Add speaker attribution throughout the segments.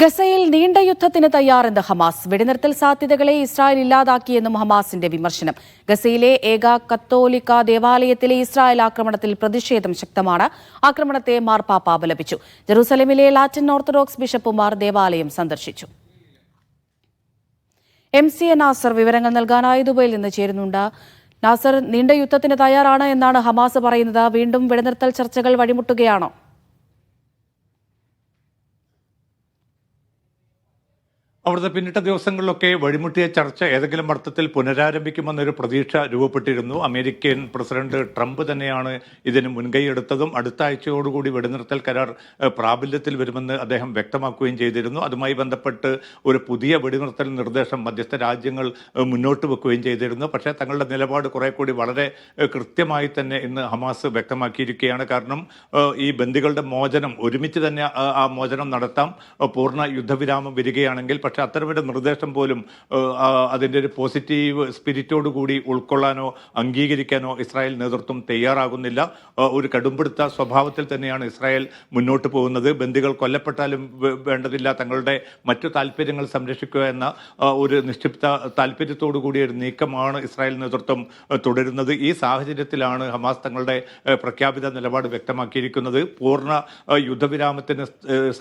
Speaker 1: ഗസയിൽ നീണ്ട യുദ്ധത്തിന് തയ്യാറെന്ന് ഹമാസ് വെടിനിർത്തൽ സാധ്യതകളെ ഇസ്രായേൽ ഇല്ലാതാക്കിയെന്നും ഹമാസിന്റെ വിമർശനം ഗസയിലെ ഏക കത്തോലിക്ക ദേവാലയത്തിലെ ഇസ്രായേൽ ആക്രമണത്തിൽ പ്രതിഷേധം ശക്തമാണ് ആക്രമണത്തെ മാർപ്പാപ്പ അപലപിച്ചു ജെറുസലേമിലെ ലാറ്റിൻ ഓർത്തഡോക്സ് ബിഷപ്പുമാർ ദേവാലയം സന്ദർശിച്ചു എം സി എ നാസർ വിവരങ്ങൾ നൽകാനായി ദുബൈയിൽ നിന്ന് ചേരുന്നുണ്ട് നാസർ നീണ്ട യുദ്ധത്തിന് തയ്യാറാണ് എന്നാണ് ഹമാസ് പറയുന്നത് വീണ്ടും വെടിനിർത്തൽ ചർച്ചകൾ വഴിമുട്ടുകയാണോ
Speaker 2: അവിടുത്തെ പിന്നിട്ട ദിവസങ്ങളിലൊക്കെ വഴിമുട്ടിയ ചർച്ച ഏതെങ്കിലും അർത്ഥത്തിൽ പുനരാരംഭിക്കുമെന്നൊരു പ്രതീക്ഷ രൂപപ്പെട്ടിരുന്നു അമേരിക്കൻ പ്രസിഡന്റ് ട്രംപ് തന്നെയാണ് ഇതിന് മുൻകൈയെടുത്തതും അടുത്ത ആഴ്ചയോടുകൂടി വെടിനിർത്തൽ കരാർ പ്രാബല്യത്തിൽ വരുമെന്ന് അദ്ദേഹം വ്യക്തമാക്കുകയും ചെയ്തിരുന്നു അതുമായി ബന്ധപ്പെട്ട് ഒരു പുതിയ വെടിനിർത്തൽ നിർദ്ദേശം മധ്യസ്ഥ രാജ്യങ്ങൾ മുന്നോട്ട് വെക്കുകയും ചെയ്തിരുന്നു പക്ഷേ തങ്ങളുടെ നിലപാട് കുറെ കൂടി വളരെ കൃത്യമായി തന്നെ ഇന്ന് ഹമാസ് വ്യക്തമാക്കിയിരിക്കുകയാണ് കാരണം ഈ ബന്ദികളുടെ മോചനം ഒരുമിച്ച് തന്നെ ആ മോചനം നടത്താം പൂർണ്ണ യുദ്ധവിരാമം വരികയാണെങ്കിൽ പക്ഷേ പക്ഷെ അത്തരമൊരു നിർദ്ദേശം പോലും അതിൻ്റെ ഒരു പോസിറ്റീവ് സ്പിരിറ്റോട് കൂടി ഉൾക്കൊള്ളാനോ അംഗീകരിക്കാനോ ഇസ്രായേൽ നേതൃത്വം തയ്യാറാകുന്നില്ല ഒരു കടുംപിടുത്ത സ്വഭാവത്തിൽ തന്നെയാണ് ഇസ്രായേൽ മുന്നോട്ട് പോകുന്നത് ബന്ദികൾ കൊല്ലപ്പെട്ടാലും വേണ്ടതില്ല തങ്ങളുടെ മറ്റു താല്പര്യങ്ങൾ സംരക്ഷിക്കുക എന്ന ഒരു നിക്ഷിപ്ത താല്പര്യത്തോടു കൂടിയ ഒരു നീക്കമാണ് ഇസ്രായേൽ നേതൃത്വം തുടരുന്നത് ഈ സാഹചര്യത്തിലാണ് ഹമാസ് തങ്ങളുടെ പ്രഖ്യാപിത നിലപാട് വ്യക്തമാക്കിയിരിക്കുന്നത് പൂർണ്ണ യുദ്ധവിരാമത്തിന്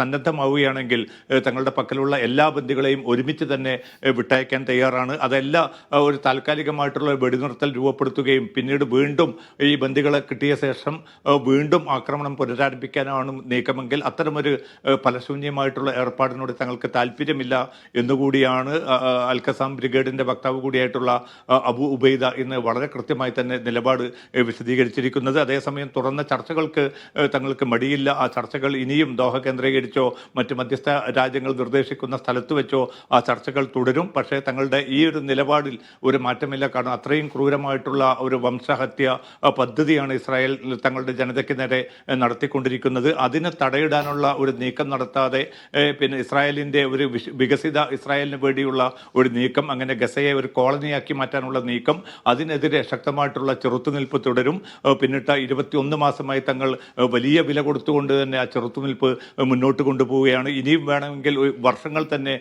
Speaker 2: സന്നദ്ധമാവുകയാണെങ്കിൽ തങ്ങളുടെ പക്കലുള്ള എല്ലാ ബന്ദികളും പാർട്ടികളെയും ഒരുമിച്ച് തന്നെ വിട്ടയക്കാൻ തയ്യാറാണ് അതെല്ലാം ഒരു താൽക്കാലികമായിട്ടുള്ള വെടിനിർത്തൽ രൂപപ്പെടുത്തുകയും പിന്നീട് വീണ്ടും ഈ ബന്ദികളെ കിട്ടിയ ശേഷം വീണ്ടും ആക്രമണം പുനരാരംഭിക്കാനാണ് നീക്കമെങ്കിൽ അത്തരമൊരു ഫലശൂന്യമായിട്ടുള്ള ഏർപ്പാടിനോട് തങ്ങൾക്ക് താല്പര്യമില്ല എന്നുകൂടിയാണ് അൽക്കസാം ബ്രിഗേഡിന്റെ വക്താവ് കൂടിയായിട്ടുള്ള അബു ഉബൈദ ഇന്ന് വളരെ കൃത്യമായി തന്നെ നിലപാട് വിശദീകരിച്ചിരിക്കുന്നത് അതേസമയം തുറന്ന ചർച്ചകൾക്ക് തങ്ങൾക്ക് മടിയില്ല ആ ചർച്ചകൾ ഇനിയും ദോഹ കേന്ദ്രീകരിച്ചോ മറ്റ് മധ്യസ്ഥ രാജ്യങ്ങൾ നിർദ്ദേശിക്കുന്ന സ്ഥലത്ത് വെച്ച് സംബന്ധിച്ചോ ആ ചർച്ചകൾ തുടരും പക്ഷേ തങ്ങളുടെ ഈ ഒരു നിലപാടിൽ ഒരു മാറ്റമില്ല കാരണം അത്രയും ക്രൂരമായിട്ടുള്ള ഒരു വംശഹത്യ പദ്ധതിയാണ് ഇസ്രായേൽ തങ്ങളുടെ ജനതയ്ക്ക് നേരെ നടത്തിക്കൊണ്ടിരിക്കുന്നത് അതിനെ തടയിടാനുള്ള ഒരു നീക്കം നടത്താതെ പിന്നെ ഇസ്രായേലിൻ്റെ ഒരു വികസിത ഇസ്രായേലിന് വേണ്ടിയുള്ള ഒരു നീക്കം അങ്ങനെ ഗസയെ ഒരു കോളനിയാക്കി മാറ്റാനുള്ള നീക്കം അതിനെതിരെ ശക്തമായിട്ടുള്ള ചെറുത്തുനിൽപ്പ് തുടരും പിന്നിട്ട ഇരുപത്തിയൊന്ന് മാസമായി തങ്ങൾ വലിയ വില കൊടുത്തുകൊണ്ട് തന്നെ ആ ചെറുത്തുനിൽപ്പ് മുന്നോട്ട് കൊണ്ടുപോവുകയാണ് ഇനിയും വേണമെങ്കിൽ വർഷങ്ങൾ തന്നെ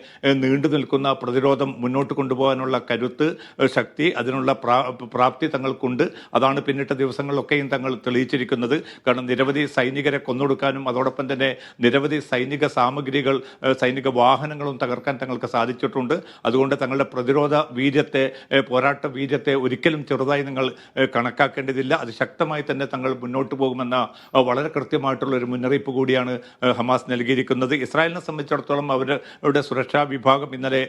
Speaker 2: നീണ്ടു നിൽക്കുന്ന പ്രതിരോധം മുന്നോട്ട് കൊണ്ടുപോകാനുള്ള കരുത്ത് ശക്തി അതിനുള്ള പ്രാപ്തി തങ്ങൾക്കുണ്ട് അതാണ് പിന്നിട്ട ദിവസങ്ങളിലൊക്കെയും തങ്ങൾ തെളിയിച്ചിരിക്കുന്നത് കാരണം നിരവധി സൈനികരെ കൊന്നൊടുക്കാനും അതോടൊപ്പം തന്നെ നിരവധി സൈനിക സാമഗ്രികൾ സൈനിക വാഹനങ്ങളും തകർക്കാൻ തങ്ങൾക്ക് സാധിച്ചിട്ടുണ്ട് അതുകൊണ്ട് തങ്ങളുടെ പ്രതിരോധ വീര്യത്തെ പോരാട്ട വീര്യത്തെ ഒരിക്കലും ചെറുതായി നിങ്ങൾ കണക്കാക്കേണ്ടതില്ല അത് ശക്തമായി തന്നെ തങ്ങൾ മുന്നോട്ട് പോകുമെന്ന വളരെ കൃത്യമായിട്ടുള്ള ഒരു മുന്നറിയിപ്പ് കൂടിയാണ് ഹമാസ് നൽകിയിരിക്കുന്നത് ഇസ്രായേലിനെ സംബന്ധിച്ചിടത്തോളം അവരുടെ സുരക്ഷാ വിഭാഗം ഇന്നലെ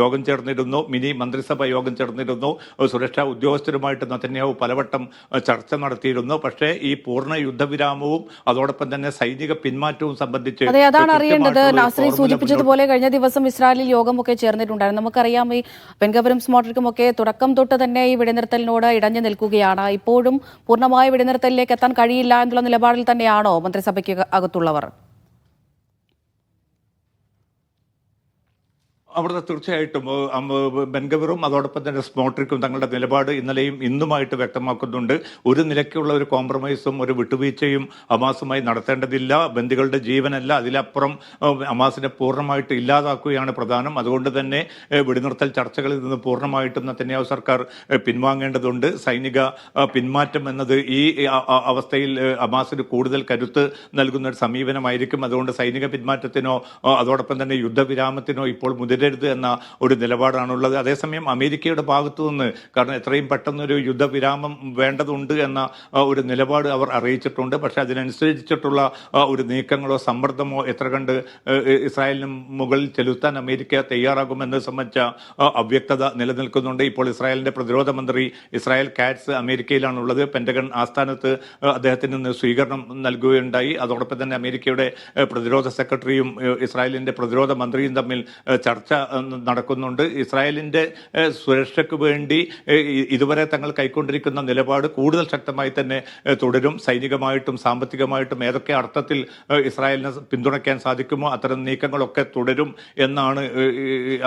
Speaker 2: യോഗം ചേർന്നിരുന്നു മിനി മന്ത്രിസഭ യോഗം ചേർന്നിരുന്നു സുരക്ഷാ ഉദ്യോഗസ്ഥരുമായിട്ട് നത്തന്യാവ് പലവട്ടം ചർച്ച നടത്തിയിരുന്നു പക്ഷേ ഈ പൂർണ്ണ യുദ്ധവിരാമവും അതോടൊപ്പം തന്നെ സൈനിക പിന്മാറ്റവും സംബന്ധിച്ച് അതാണ് അറിയേണ്ടത് നാസറി സൂചിപ്പിച്ചതുപോലെ കഴിഞ്ഞ ദിവസം ഇസ്രായേലിൽ യോഗമൊക്കെ ചേർന്നിട്ടുണ്ടായിരുന്നു നമുക്കറിയാം ഈ പെൻഗവരും സ്മോട്ടർക്കും ഒക്കെ തുടക്കം തൊട്ട് തന്നെ ഈ വെടിനിർത്തലിനോട് ഇടഞ്ഞു നിൽക്കുകയാണ് ഇപ്പോഴും പൂർണ്ണമായ വെടിനിർത്തലിലേക്ക് എത്താൻ കഴിയില്ല എന്നുള്ള നിലപാടിൽ തന്നെയാണോ മന്ത്രിസഭയ്ക്ക് അകത്തുള്ളവർ അവിടുത്തെ തീർച്ചയായിട്ടും ബെൻഗവറും അതോടൊപ്പം തന്നെ സ്മോട്രിക്കും തങ്ങളുടെ നിലപാട് ഇന്നലെയും ഇന്നുമായിട്ട് വ്യക്തമാക്കുന്നുണ്ട് ഒരു നിലയ്ക്കുള്ള ഒരു കോംപ്രമൈസും ഒരു വിട്ടുവീഴ്ചയും അമാസുമായി നടത്തേണ്ടതില്ല ബന്ദികളുടെ ജീവനല്ല അതിലപ്പുറം അമാസിനെ പൂർണ്ണമായിട്ട് ഇല്ലാതാക്കുകയാണ് പ്രധാനം അതുകൊണ്ട് തന്നെ വെടിനിർത്തൽ ചർച്ചകളിൽ നിന്ന് പൂർണ്ണമായിട്ടും നത്തന്യാവ് സർക്കാർ പിൻവാങ്ങേണ്ടതുണ്ട് സൈനിക പിന്മാറ്റം എന്നത് ഈ അവസ്ഥയിൽ അമാസിന് കൂടുതൽ കരുത്ത് നൽകുന്ന ഒരു സമീപനമായിരിക്കും അതുകൊണ്ട് സൈനിക പിന്മാറ്റത്തിനോ അതോടൊപ്പം തന്നെ യുദ്ധവിരാമത്തിനോ ഇപ്പോൾ മുതിര തുടരരുത് എന്ന ഒരു നിലപാടാണുള്ളത് അതേസമയം അമേരിക്കയുടെ ഭാഗത്തു നിന്ന് കാരണം എത്രയും പെട്ടെന്നൊരു യുദ്ധവിരാമം വേണ്ടതുണ്ട് എന്ന ഒരു നിലപാട് അവർ അറിയിച്ചിട്ടുണ്ട് പക്ഷെ അതിനനുസരിച്ചിട്ടുള്ള ഒരു നീക്കങ്ങളോ സമ്മർദ്ദമോ എത്ര കണ്ട് ഇസ്രായേലിനും മുകളിൽ ചെലുത്താൻ അമേരിക്ക തയ്യാറാകുമെന്ന് സംബന്ധിച്ച അവ്യക്തത നിലനിൽക്കുന്നുണ്ട് ഇപ്പോൾ ഇസ്രായേലിന്റെ പ്രതിരോധ മന്ത്രി ഇസ്രായേൽ കാറ്റ്സ് അമേരിക്കയിലാണുള്ളത് പെൻറ്റഗൺ ആസ്ഥാനത്ത് അദ്ദേഹത്തിന് നിന്ന് സ്വീകരണം നൽകുകയുണ്ടായി അതോടൊപ്പം തന്നെ അമേരിക്കയുടെ പ്രതിരോധ സെക്രട്ടറിയും ഇസ്രായേലിന്റെ പ്രതിരോധ മന്ത്രിയും തമ്മിൽ ചർച്ച നടക്കുന്നുണ്ട് ഇസ്രായേലിൻ്റെ സുരക്ഷയ്ക്ക് വേണ്ടി ഇതുവരെ തങ്ങൾ കൈക്കൊണ്ടിരിക്കുന്ന നിലപാട് കൂടുതൽ ശക്തമായി തന്നെ തുടരും സൈനികമായിട്ടും സാമ്പത്തികമായിട്ടും ഏതൊക്കെ അർത്ഥത്തിൽ ഇസ്രായേലിനെ പിന്തുണയ്ക്കാൻ സാധിക്കുമോ അത്തരം നീക്കങ്ങളൊക്കെ തുടരും എന്നാണ്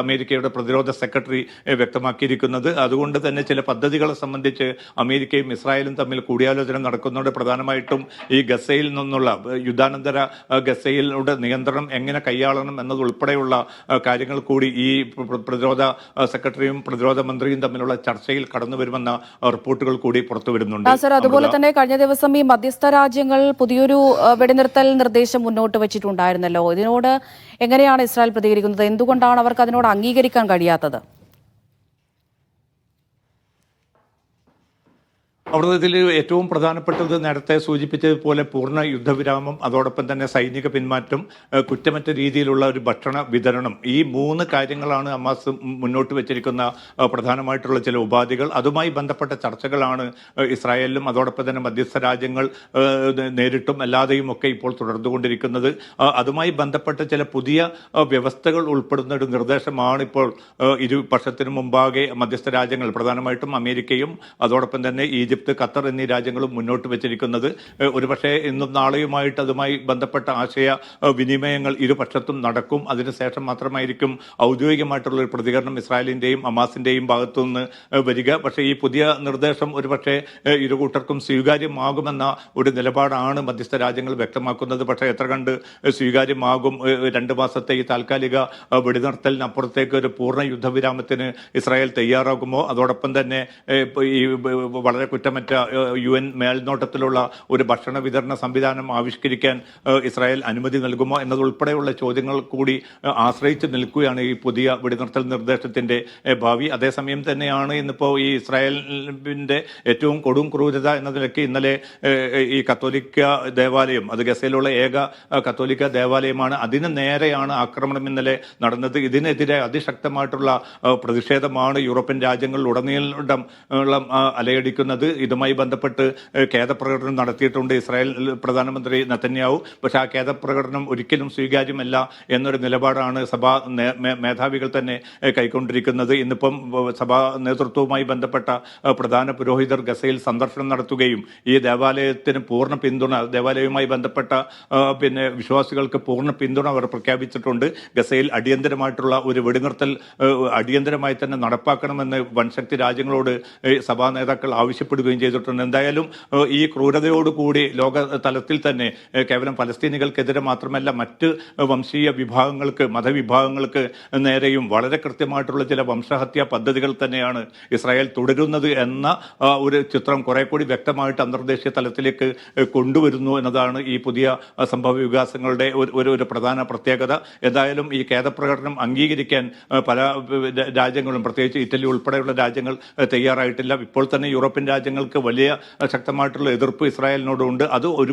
Speaker 2: അമേരിക്കയുടെ പ്രതിരോധ സെക്രട്ടറി വ്യക്തമാക്കിയിരിക്കുന്നത് അതുകൊണ്ട് തന്നെ ചില പദ്ധതികളെ സംബന്ധിച്ച് അമേരിക്കയും ഇസ്രായേലും തമ്മിൽ കൂടിയാലോചന നടക്കുന്നുണ്ട് പ്രധാനമായിട്ടും ഈ ഗസയിൽ നിന്നുള്ള യുദ്ധാനന്തര ഗസയിലൂടെ നിയന്ത്രണം എങ്ങനെ കൈയാളണം എന്നതുൾപ്പെടെയുള്ള കാര്യങ്ങൾ കൂടി കൂടി ഈ പ്രതിരോധ സെക്രട്ടറിയും പ്രതിരോധ മന്ത്രിയും തമ്മിലുള്ള ചർച്ചയിൽ കടന്നു വരുമെന്ന റിപ്പോർട്ടുകൾ കൂടി പുറത്തു വരുന്നുണ്ട് സർ അതുപോലെ തന്നെ കഴിഞ്ഞ ദിവസം ഈ മധ്യസ്ഥ രാജ്യങ്ങൾ പുതിയൊരു വെടിനിർത്തൽ നിർദ്ദേശം മുന്നോട്ട് വെച്ചിട്ടുണ്ടായിരുന്നല്ലോ ഇതിനോട് എങ്ങനെയാണ് ഇസ്രായേൽ പ്രതികരിക്കുന്നത് എന്തുകൊണ്ടാണ് അവർക്ക് അതിനോട് അംഗീകരിക്കാൻ കഴിയാത്തത് അവിടുത്തെ ഇതിൽ ഏറ്റവും പ്രധാനപ്പെട്ടത് നേരത്തെ സൂചിപ്പിച്ചതുപോലെ പൂർണ്ണ യുദ്ധവിരാമം അതോടൊപ്പം തന്നെ സൈനിക പിന്മാറ്റം കുറ്റമറ്റ രീതിയിലുള്ള ഒരു ഭക്ഷണ വിതരണം ഈ മൂന്ന് കാര്യങ്ങളാണ് അമാസ് മുന്നോട്ട് വെച്ചിരിക്കുന്ന പ്രധാനമായിട്ടുള്ള ചില ഉപാധികൾ അതുമായി ബന്ധപ്പെട്ട ചർച്ചകളാണ് ഇസ്രായേലിലും അതോടൊപ്പം തന്നെ മധ്യസ്ഥ രാജ്യങ്ങൾ നേരിട്ടും അല്ലാതെയും ഒക്കെ ഇപ്പോൾ തുടർന്നുകൊണ്ടിരിക്കുന്നത് അതുമായി ബന്ധപ്പെട്ട ചില പുതിയ വ്യവസ്ഥകൾ ഉൾപ്പെടുന്ന ഒരു നിർദ്ദേശമാണ് ഇപ്പോൾ ഇരുപക്ഷത്തിനു മുമ്പാകെ മധ്യസ്ഥ രാജ്യങ്ങൾ പ്രധാനമായിട്ടും അമേരിക്കയും അതോടൊപ്പം തന്നെ ഈജിപ്ത് ഈജിപ്ത് ഖത്തർ എന്നീ രാജ്യങ്ങളും മുന്നോട്ട് വെച്ചിരിക്കുന്നത് ഒരുപക്ഷെ ഇന്നും നാളെയുമായിട്ട് അതുമായി ബന്ധപ്പെട്ട ആശയ വിനിമയങ്ങൾ ഇരുപക്ഷത്തും നടക്കും അതിനുശേഷം മാത്രമായിരിക്കും ഔദ്യോഗികമായിട്ടുള്ള ഒരു പ്രതികരണം ഇസ്രായേലിന്റെയും അമാസിന്റെയും ഭാഗത്തു നിന്ന് വരിക പക്ഷേ ഈ പുതിയ നിർദ്ദേശം ഒരുപക്ഷെ ഇരുകൂട്ടർക്കും സ്വീകാര്യമാകുമെന്ന ഒരു നിലപാടാണ് മധ്യസ്ഥ രാജ്യങ്ങൾ വ്യക്തമാക്കുന്നത് പക്ഷേ എത്ര കണ്ട് സ്വീകാര്യമാകും രണ്ട് മാസത്തെ ഈ താൽക്കാലിക വെടിനിർത്തലിനപ്പുറത്തേക്ക് ഒരു പൂർണ്ണ യുദ്ധവിരാമത്തിന് ഇസ്രായേൽ തയ്യാറാകുമോ അതോടൊപ്പം തന്നെ ഈ വളരെ കുറ്റ മറ്റ് യു എൻ മേൽനോട്ടത്തിലുള്ള ഒരു ഭക്ഷണ വിതരണ സംവിധാനം ആവിഷ്കരിക്കാൻ ഇസ്രായേൽ അനുമതി നൽകുമോ എന്നതുൾപ്പെടെയുള്ള ചോദ്യങ്ങൾ കൂടി ആശ്രയിച്ച് നിൽക്കുകയാണ് ഈ പുതിയ വെടിനിർത്തൽ നിർദ്ദേശത്തിന്റെ ഭാവി അതേസമയം തന്നെയാണ് ഇന്നിപ്പോൾ ഈ ഇസ്രായേലിന്റെ ഏറ്റവും കൊടും ക്രൂരത എന്ന നിലയ്ക്ക് ഇന്നലെ ഈ കത്തോലിക്ക ദേവാലയം അത് ഗസയിലുള്ള ഏക കത്തോലിക്ക ദേവാലയമാണ് അതിന് നേരെയാണ് ആക്രമണം ഇന്നലെ നടന്നത് ഇതിനെതിരെ അതിശക്തമായിട്ടുള്ള പ്രതിഷേധമാണ് യൂറോപ്യൻ രാജ്യങ്ങളിലുടനീളം അലയടിക്കുന്നത് ഇതുമായി ബന്ധപ്പെട്ട് ഖേദപ്രകടനം നടത്തിയിട്ടുണ്ട് ഇസ്രായേൽ പ്രധാനമന്ത്രി നത്തന്യാവു പക്ഷേ ആ ഖേദപ്രകടനം ഒരിക്കലും സ്വീകാര്യമല്ല എന്നൊരു നിലപാടാണ് സഭാ മേധാവികൾ തന്നെ കൈക്കൊണ്ടിരിക്കുന്നത് ഇന്നിപ്പം സഭാ നേതൃത്വവുമായി ബന്ധപ്പെട്ട പ്രധാന പുരോഹിതർ ഗസയിൽ സന്ദർശനം നടത്തുകയും ഈ ദേവാലയത്തിന് പൂർണ്ണ പിന്തുണ ദേവാലയവുമായി ബന്ധപ്പെട്ട പിന്നെ വിശ്വാസികൾക്ക് പൂർണ്ണ പിന്തുണ അവർ പ്രഖ്യാപിച്ചിട്ടുണ്ട് ഗസയിൽ അടിയന്തരമായിട്ടുള്ള ഒരു വെടിനിർത്തൽ അടിയന്തരമായി തന്നെ നടപ്പാക്കണമെന്ന് വൻശക്തി രാജ്യങ്ങളോട് സഭാ നേതാക്കൾ ആവശ്യപ്പെടുകയും നൽകുകയും ചെയ്തിട്ടുണ്ട് എന്തായാലും ഈ ക്രൂരതയോടുകൂടി ലോക തലത്തിൽ തന്നെ കേവലം പലസ്തീനികൾക്കെതിരെ മാത്രമല്ല മറ്റ് വംശീയ വിഭാഗങ്ങൾക്ക് മതവിഭാഗങ്ങൾക്ക് നേരെയും വളരെ കൃത്യമായിട്ടുള്ള ചില വംശഹത്യാ പദ്ധതികൾ തന്നെയാണ് ഇസ്രായേൽ തുടരുന്നത് എന്ന ഒരു ചിത്രം കുറെ കൂടി വ്യക്തമായിട്ട് അന്തർദേശീയ തലത്തിലേക്ക് കൊണ്ടുവരുന്നു എന്നതാണ് ഈ പുതിയ സംഭവ വികാസങ്ങളുടെ ഒരു ഒരു പ്രധാന പ്രത്യേകത എന്തായാലും ഈ ഖേദപ്രകടനം അംഗീകരിക്കാൻ പല രാജ്യങ്ങളും പ്രത്യേകിച്ച് ഇറ്റലി ഉൾപ്പെടെയുള്ള രാജ്യങ്ങൾ തയ്യാറായിട്ടില്ല ഇപ്പോൾ തന്നെ യൂറോപ്യൻ രാജ്യങ്ങൾ ജനങ്ങൾക്ക് വലിയ ശക്തമായിട്ടുള്ള എതിർപ്പ് ഇസ്രായേലിനോടുണ്ട് അത് ഒരു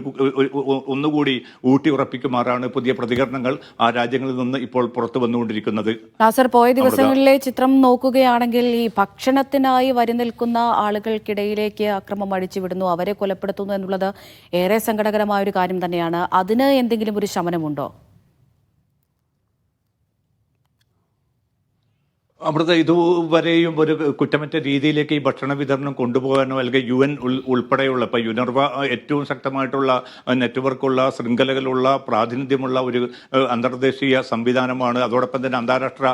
Speaker 2: ഒന്നുകൂടി ഊട്ടി ഉറപ്പിക്കുമാറാണ് പുതിയ പ്രതികരണങ്ങൾ ആ രാജ്യങ്ങളിൽ നിന്ന് ഇപ്പോൾ പുറത്തു വന്നുകൊണ്ടിരിക്കുന്നത് നാസർ പോയ ദിവസങ്ങളിലെ ചിത്രം നോക്കുകയാണെങ്കിൽ ഈ ഭക്ഷണത്തിനായി വരി നിൽക്കുന്ന ആളുകൾക്കിടയിലേക്ക് അക്രമം അഴിച്ചുവിടുന്നു അവരെ കൊലപ്പെടുത്തുന്നു എന്നുള്ളത് ഏറെ സങ്കടകരമായ ഒരു കാര്യം തന്നെയാണ് അതിന് എന്തെങ്കിലും ഒരു ശമനമുണ്ടോ അമൃത ഇതുവരെയും ഒരു കുറ്റമറ്റ രീതിയിലേക്ക് ഈ ഭക്ഷണ വിതരണം കൊണ്ടുപോകാനോ അല്ലെങ്കിൽ യു എൻ ഉൾപ്പെടെയുള്ള ഇപ്പോൾ യുനർവ ഏറ്റവും ശക്തമായിട്ടുള്ള നെറ്റ്വർക്കുള്ള ശൃംഖലകളുള്ള പ്രാതിനിധ്യമുള്ള ഒരു അന്തർദേശീയ സംവിധാനമാണ് അതോടൊപ്പം തന്നെ അന്താരാഷ്ട്ര